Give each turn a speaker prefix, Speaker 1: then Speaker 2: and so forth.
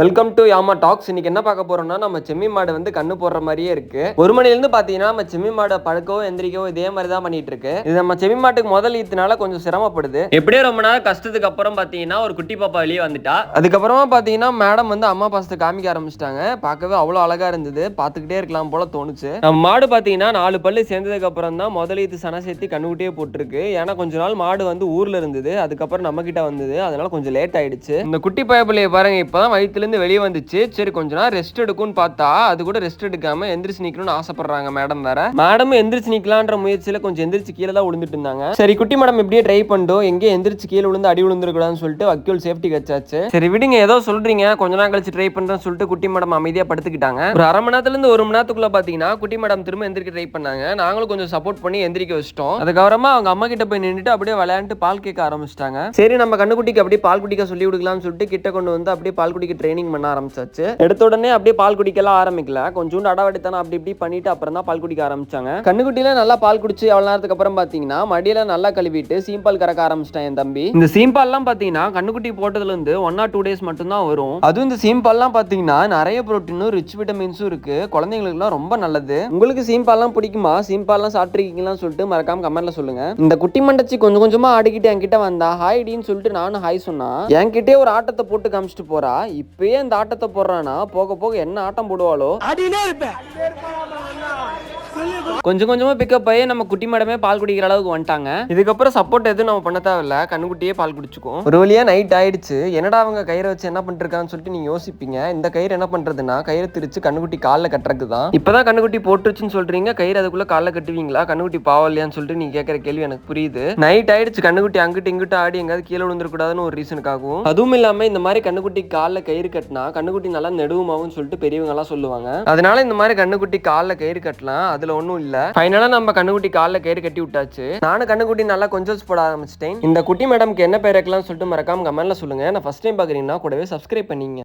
Speaker 1: Welcome to யாமா tax இன்னைக்கு என்ன பார்க்க போறோம்னா நம்ம செம்மி மாடு வந்து கண்ணு போடுற மாதிரியே இருக்கு. ஒரு மணில இருந்து பாத்தீங்கன்னா நம்ம செம்மி மாடை படுக்கவோ எந்திரிக்கவோ இதே மாதிரி தான் பண்ணிட்டு இருக்கு. இது நம்ம செம்மி மாட்டுக்கு முதல் ஈத்துனால கொஞ்சம் சிரமப்படுது. எப்படியோ ரொம்ப நாள் கஷ்டத்துக்கு அப்புறம் பாத்தீங்கன்னா ஒரு குட்டி பாப்பா வெளியே வந்துட்டா. அதுக்கப்புறமா பாத்தீங்கன்னா மேடம் வந்து அம்மா பாசத்தை காமிக்க ஆரம்பிச்சிட்டாங்க. பார்க்கவே அவ்வளோ அழகா இருந்தது. பார்த்துக்கிட்டே இருக்கலாம் போல தோணுச்சு. நம்ம மாடு பாத்தீங்கன்னா நாலு பல்லு சேர்ந்ததுக்கு அப்புறம் தான் முதல் ஈத்து சன சேர்த்து கண்ணுக்குட்டியே போட்டிருக்கு. ஏன்னா கொஞ்ச நாள் மாடு வந்து ஊர்ல இருந்தது. அதுக்கப்புறம் நம்ம கிட்ட வந்தது. அதனால கொஞ்சம் லேட் ஆயிடுச்சு. இந்த குட்டி பயப்பிள்ளைய பாருங்க இப்பதான் வயித்துல இருந்து வெளியே வந்துச்சு. சரி கொஞ்ச நேரம் ரெஸ்ட் எடுக்கும்னு பார்த்தா அது கூட ரெஸ்ட் எடுக்காம எந்திரிச்சு நிக்கணும்னு ஆசைப்படுறாங்க மேடம் வேற. மேடம் எந்திரிச்சு நிக்கலான்ற முயற்சியில கொஞ்சம் எந்திரிச்சு கீழே தான் விழுந்துட்டு இருந்தாங்க. சரி குட்டி மேடம் எப்படியே ட்ரை பண்ணிட்டோம். எங்கே எந்திரிச்சு கீழே விழுந்து அடி விழுந்துருக்கூடாதுன்னு சொல்லிட்டு வக்கீல் சேஃப்டி வச்சாச்சு. சரி விடுங்க ஏதோ சொல்றீங்க. கொஞ்ச நாள் கழிச்சு ட்ரை பண்றேன்னு சொல்லிட்டு குட்டி மேடம் அமைதியா படுத்துக்கிட்டாங்க. ஒரு அரை மணி நேரத்துல இருந்து ஒரு மணி நேரத்துக்குள்ள பாத்தீங்கன்னா குட்டி மேடம் திரும்ப எந்திரிக்க ட்ரை பண்ணாங்க. நாங்களும் கொஞ்சம் சப்போர்ட் பண்ணி எந்திரிக்க வச்சிட்டோம். அதுக்கப்புறமா அவங்க அம்மா கிட்ட போய் நின்றுட்டு அப்படியே விளையாண்டு பால் கேட்க ஆரம்பிச்சிட்டாங்க. சரி நம்ம கண்ணுக்குட்டிக்கு அப்படியே பால் குடிக்க சொல்லி கொடுக்கலாம்னு சொல்லிட்டு கிட்ட கொண்டு வந்து அப்படியே பால் குடிக்க ட்ரை ட்ரைனிங் பண்ண ஆரம்பிச்சாச்சு. எடுத்த உடனே அப்படியே பால் குடிக்கலாம் ஆரம்பிக்கல. கொஞ்சோண்டு அடவடித்தானே அப்படி இப்படி பண்ணிட்டு அப்புறம் தான் பால் குடிக்க ஆரம்பிச்சாங்க. கண்ணுக்குட்டியில நல்லா பால் குடிச்சு எவ்வளவு நேரத்துக்கு அப்புறம் பாத்தீங்கன்னா மடியில நல்லா கழுவிட்டு சீம்பால் கறக்க ஆரம்பிச்சிட்டேன் என் தம்பி. இந்த சீம்பால்லாம் பாத்தீங்கன்னா கண்ணுக்குட்டி போட்டதுல இருந்து ஒன் ஆர் டூ டேஸ் மட்டும்தான் வரும். அதுவும் இந்த சீம்பால்லாம் பாத்தீங்கன்னா நிறைய புரோட்டீனும் ரிச் விட்டமின்ஸும் இருக்கு. குழந்தைங்களுக்குலாம் ரொம்ப நல்லது. உங்களுக்கு சீம்பால்லாம் பிடிக்குமா? சீம்பால்லாம் சாப்பிட்ருக்கீங்களான்னு சொல்லிட்டு மறக்காம கமெண்ட்ல சொல்லுங்க. இந்த குட்டி மண்டச்சி கொஞ்சம் கொஞ்சமா ஆடிக்கிட்டு என்கிட்ட வந்தா ஹாய்டின்னு சொல்லிட்டு நானும் ஹாய் சொன்னா என்கிட்டயே ஒரு ஆட்டத்தை போட்டு காமிச்சிட்டு போறா. இப்பயே இந்த ஆட்டத்தை போடுறானா போக போக என்ன ஆட்டம் போடுவாளோ?
Speaker 2: ஆடினே இருப்பேன்.
Speaker 1: கொஞ்சம் கொஞ்சமா பிக்கப் ஆகி நம்ம குட்டி மேடமே பால் குடிக்கிற அளவுக்கு வந்துட்டாங்க. இதுக்கப்புறம் சப்போர்ட் எதுவும் நம்ம பண்ண தேவையில்ல. கண்ணுக்குட்டியே பால் குடிச்சுக்கும் ஒரு வழியா நைட் ஆயிடுச்சு. என்னடா அவங்க கயிறை வச்சு என்ன பண்ணிருக்கான்னு சொல்லிட்டு நீங்க யோசிப்பீங்க. இந்த கயிறு என்ன பண்றதுன்னா கயிறு திரிச்சு கண்ணுக்குட்டி காலில் கட்டுறதுக்கு தான் இப்பதான் கண்ணுக்குட்டி போட்டுருச்சுன்னு சொல்றீங்க. கயிறு அதுக்குள்ள காலில் கட்டுவீங்களா? கண்ணுக்குட்டி பாவம் இல்லையான்னு சொல்லிட்டு நீங்க கேட்கற கேள்வி எனக்கு புரியுது. நைட் ஆயிடுச்சு. கண்ணுக்குட்டி அங்கிட்டு இங்கிட்டு ஆடி எங்காவது கீழே விழுந்துருக்கூடாதுன்னு ஒரு ரீசனுக்காகவும் அதுவும் இல்லாம இந்த மாதிரி கண்ணுக்குட்டி காலில் கயிறு கட்டினா கண்ணுக்குட்டி நல்லா நெடுவுமாவும் சொல்லிட்டு பெரியவங்க எல்லாம் சொல்லுவாங்க. அதனால இந்த மாதிரி கண்ணுக்குட்டி காலில் கயிறு கட்டலாம். அதுல ஒன்றும் இல்ல. ஃபைனலா நம்ம கண்ணுக்குட்டி காலில் கயிறு கட்டி விட்டாச்சு. நானும் கண்ணுக்குட்டி நல்லா கொஞ்சம் போட ஆரம்பிச்சிட்டேன். இந்த குட்டி மேடம்க்கு என்ன பேர் வைக்கலாம்னு சொல்லிட்டு மறக்காம கமெண்ட்ல சொல்லுங்க. நான் ஃபர்ஸ்ட் டைம் பாக்குறீங்கன்னா கூடவே சப்ஸ்கிரைப் பண்ணீங்க.